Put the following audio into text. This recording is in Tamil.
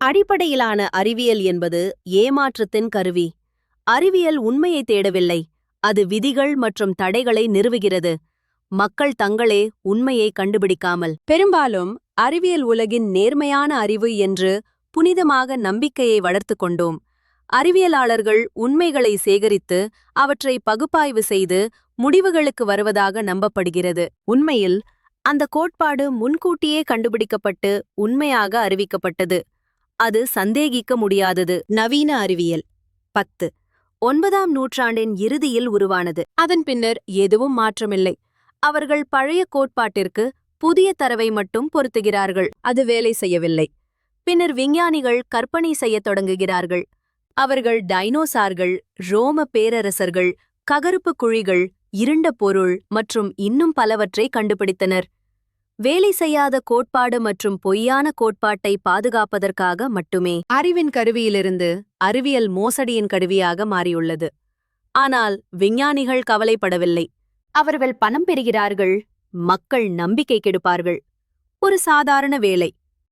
அடிப்படையிலான அறிவியல் என்பது ஏமாற்றத்தின் கருவி. அறிவியல் உண்மையை தேடவில்லை. அது விதிகள் மற்றும் தடைகளை நிறுவுகிறது. மக்கள் தங்களே உண்மையை கண்டுபிடிக்காமல். பெரும்பாலும் அறிவியல் உலகின் நேர்மையான அறிவு என்று புனிதமாக நம்பிக்கையை வளர்த்துக் கொண்டோம். அறிவியலாளர்கள் உண்மைகளை சேகரித்து அவற்றை பகுப்பாய்வு செய்து முடிவுகளுக்கு வருவதாக நம்பப்படுகிறது. உண்மையில் அந்த கோட்பாடு முன்கூட்டியே கண்டுபிடிக்கப்பட்டு உண்மையாக அறிவிக்கப்பட்டது. அது சந்தேகிக்க முடியாதது. நவீன அறிவியல். பத்து. ஒன்பதாம் நூற்றாண்டின் இறுதியில் உருவானது. அதன் பின்னர் எதுவும் மாற்றமில்லை. அவர்கள் பழைய கோட்பாட்டிற்கு புதிய தரவை மட்டும் பொருத்துகிறார்கள். அது வேலை செய்யவில்லை. பின்னர் விஞ்ஞானிகள் கற்பனை செய்யத் தொடங்குகிறார்கள். அவர்கள் டைனோசார்கள் ரோம பேரரசர்கள் ககருப்பு குழிகள் இருண்ட பொருள் மற்றும் இன்னும் பலவற்றை கண்டுபிடித்தனர். வேலை செய்யாத கோட்பாடு மற்றும் பொய்யான கோட்பாட்டை பாதுகாப்பதற்காக மட்டுமே. அறிவின் கருவியிலிருந்து அறிவியல் மோசடியின் கருவியாக மாறியுள்ளது. ஆனால் விஞ்ஞானிகள் கவலைப்படவில்லை. அவர்கள் பணம் பெறுகிறார்கள். மக்கள் நம்பிக்கை கெடுப்பார்கள். ஒரு சாதாரண வேலை.